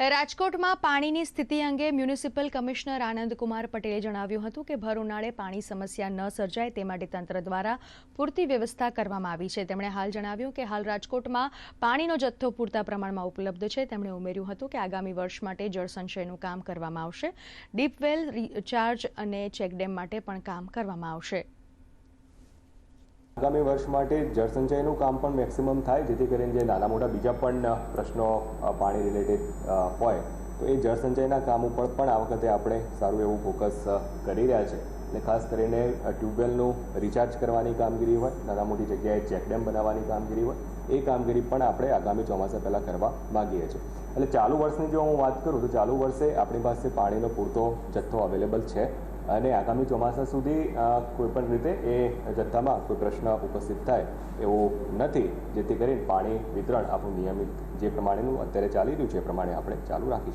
રાજકોટમાં પાણીની સ્થિતિ અંગે મ્યુનિસિપલ કમિશનર આનંદકુમાર પટેલે જણાવ્યું હતું કે ભર ઉનાળે પાણી સમસ્યા ન સર્જાય તે માટે તંત્ર દ્વારા પૂરતી વ્યવસ્થા કરવામાં આવી છે. તેમણે હાલ જણાવ્યું કે હાલ રાજકોટમાં પાણીનો જથ્થો પૂરતા પ્રમાણમાં ઉપલબ્ધ છે. તેમણે ઉમેર્યું હતું કે આગામી વર્ષ માટે જળસંચયનું કામ કરવામાં આવશે. ડીપવેલ રિચાર્જ અને ચેકડેમ માટે પણ કામ કરવામાં આવશે. આગામી વર્ષ માટે જળસંચયનું કામ પણ મેક્સિમમ થાય, જેથી કરીને જે નાના મોટા બીજા પણ પ્રશ્નો પાણી રિલેટેડ હોય, તો એ જળસંચયના કામ ઉપર પણ આ વખતે આપણે સારું એવું ફોકસ કરી રહ્યા છે. અને ખાસ કરીને ટ્યુબવેલનું રિચાર્જ કરવાની કામગીરી હોય, નાના મોટી જગ્યાએ ચેકડેમ બનાવવાની કામગીરી હોય, એ કામગીરી પણ આપણે આગામી ચોમાસા પહેલાં કરવા માગીએ છીએ. એટલે ચાલુ વર્ષની જો હું વાત કરું, તો ચાલુ વર્ષે આપણી પાસે પાણીનો પૂરતો જથ્થો અવેલેબલ છે. અને આગામી ચોમાસા સુધી કોઈપણ રીતે એ જથ્થામાં કોઈ પ્રશ્ન ઉપસ્થિત થાય એવું નથી, જેથી કરીને પાણી વિતરણ આપણું નિયમિત જે પ્રમાણેનું અત્યારે ચાલી રહ્યું છે એ પ્રમાણે આપણે ચાલુ રાખીશું.